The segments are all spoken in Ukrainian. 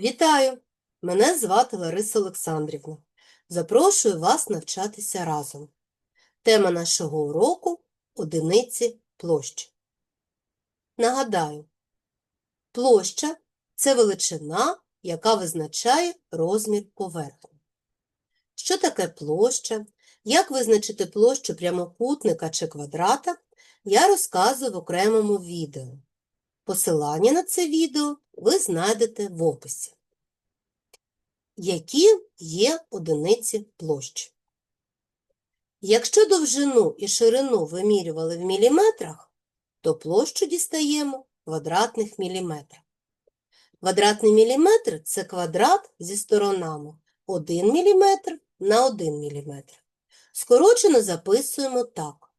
Вітаю! Мене звати Лариса Олександрівна. Запрошую вас навчатися разом. Тема нашого уроку – одиниці площі. Нагадаю, площа – це величина, яка визначає розмір поверхні. Що таке площа? Як визначити площу прямокутника чи квадрата, я розказую в окремому відео. Посилання на це відео ви знайдете в описі. Які є одиниці площі? Якщо довжину і ширину вимірювали в міліметрах, то площу дістаємо квадратних міліметрах. Квадратний міліметр – це квадрат зі сторонами 1 мм на 1 мм. Скорочено записуємо так.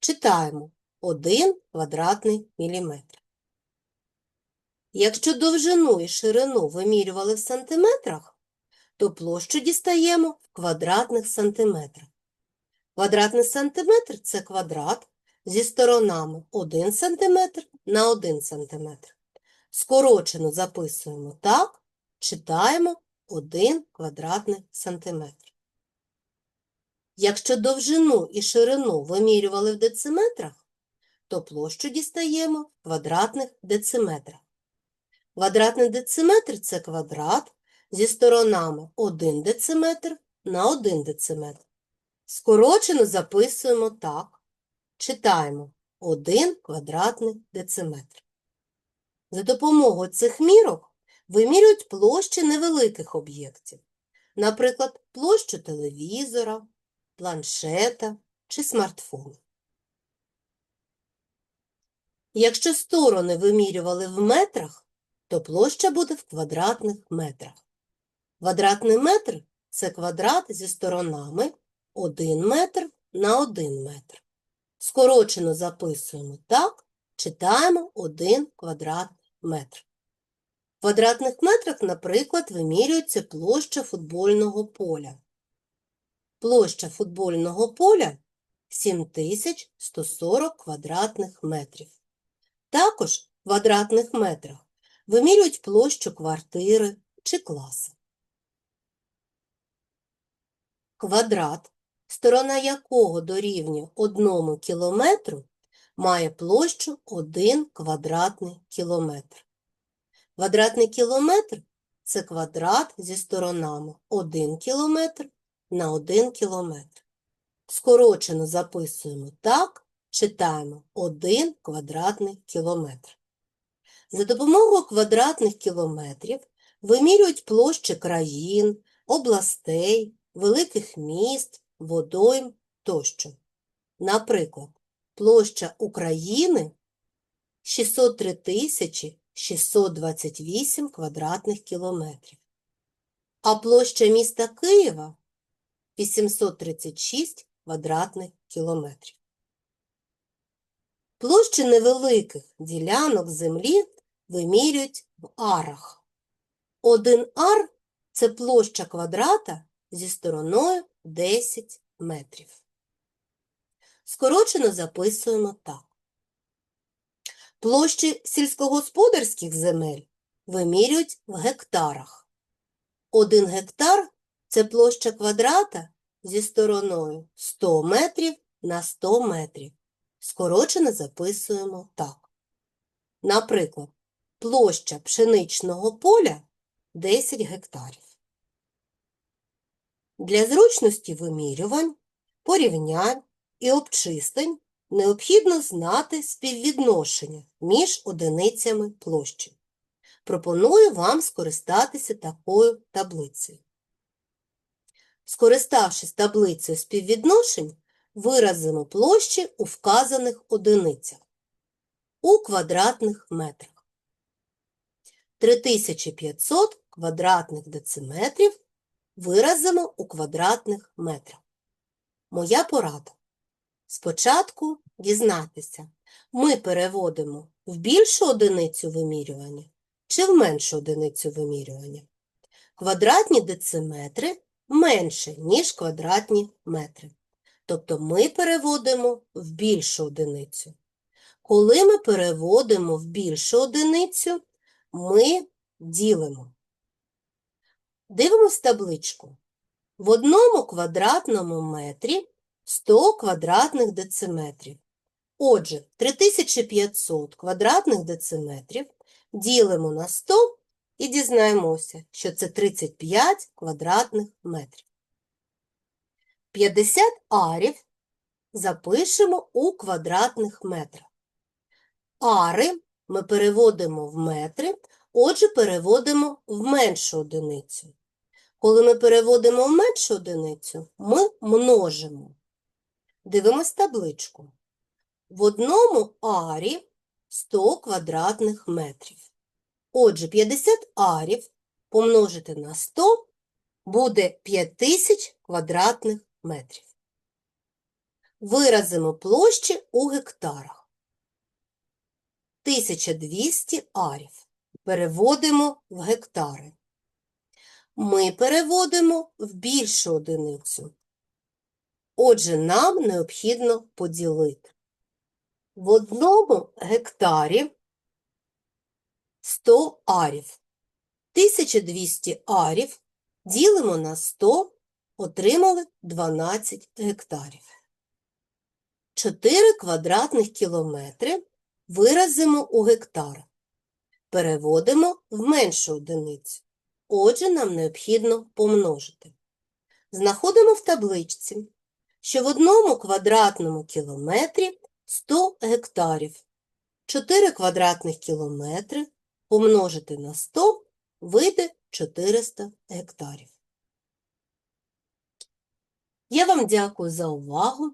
Читаємо 1 квадратний міліметр. Якщо довжину і ширину вимірювали в сантиметрах, то площу дістаємо в квадратних сантиметрах. Квадратний сантиметр – це квадрат зі сторонами 1 см на 1 см. Скорочено записуємо так, читаємо 1 квадратний сантиметр. Якщо довжину і ширину вимірювали в дециметрах, то площу дістаємо в квадратних дециметрах. Квадратний дециметр – це квадрат зі сторонами 1 дециметр на 1 дециметр. Скорочено записуємо так. Читаємо 1 квадратний дециметр. За допомогою цих мірок вимірюють площі невеликих об'єктів, наприклад, площу телевізора, планшета чи смартфону. Якщо сторони вимірювали в метрах, то площа буде в квадратних метрах. Квадратний метр – це квадрат зі сторонами 1 метр на 1 метр. Скорочено записуємо так, читаємо 1 квадратний метр. В квадратних метрах, наприклад, вимірюється площа футбольного поля. Площа футбольного поля 7140 квадратних метрів. Також в квадратних метрах вимірюють площу квартири чи класу. Квадрат, сторона якого дорівнює 1 кілометру, має площу 1 квадратний кілометр. Квадратний кілометр – це квадрат зі сторонами 1 кілометр на 1 кілометр. Скорочено записуємо так, читаємо 1 квадратний кілометр. За допомогою квадратних кілометрів вимірюють площі країн, областей, великих міст, водойм тощо. Наприклад, площа України 603 тисячі 628 квадратних кілометрів, а площа міста Києва 836 квадратних кілометрів. Площі невеликих ділянок землі вимірюють в арах. Один ар – це площа квадрата зі стороною 10 метрів. Скорочено записуємо так. Площі сільськогосподарських земель вимірюють в гектарах. Один гектар – це площа квадрата зі стороною 100 метрів на 100 метрів. Скорочено записуємо так. Наприклад, площа пшеничного поля 10 гектарів. Для зручності вимірювань, порівнянь і обчистень необхідно знати співвідношення між одиницями площі. Пропоную вам скористатися такою таблицею. Скориставшись таблицею співвідношень, виразимо площі у вказаних одиницях у квадратних метрах. 3500 квадратних дециметрів виразимо у квадратних метрах. Моя порада. Спочатку дізнатися, ми переводимо в більшу одиницю вимірювання чи в меншу одиницю вимірювання. Квадратні дециметри менше, ніж квадратні метри. Тобто ми переводимо в більшу одиницю. Коли ми переводимо в більшу одиницю, ми ділимо. Дивимось табличку. В одному квадратному метрі 100 квадратних дециметрів. Отже, 3500 квадратних дециметрів ділимо на 100 і дізнаємося, що це 35 квадратних метрів. 50 арів запишемо у квадратних метрах. Ари ми переводимо в метри, отже, переводимо в меншу одиницю. Коли ми переводимо в меншу одиницю, ми множимо. Дивимось табличку. В одному арі 100 квадратних метрів. Отже, 50 арів помножити на 100 буде 5000 квадратних метрів. Виразимо площі у гектарах. 1200 арів. Переводимо в гектари. Ми переводимо в більшу одиницю. Отже, нам необхідно поділити. В одному гектарі 100 арів. 1200 арів ділимо на 100, отримали 12 гектарів. 4 квадратних кілометри виразимо у гектар. Переводимо в меншу одиницю. Отже, нам необхідно помножити. Знаходимо в табличці, що в одному квадратному кілометрі 100 гектарів. 4 квадратних кілометри помножити на 100 вийде 400 гектарів. Я вам дякую за увагу.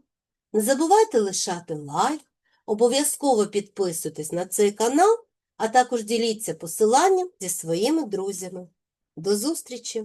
Не забувайте лишати лайк, обов'язково підписуйтесь на цей канал, а також діліться посиланням зі своїми друзями. До зустрічі!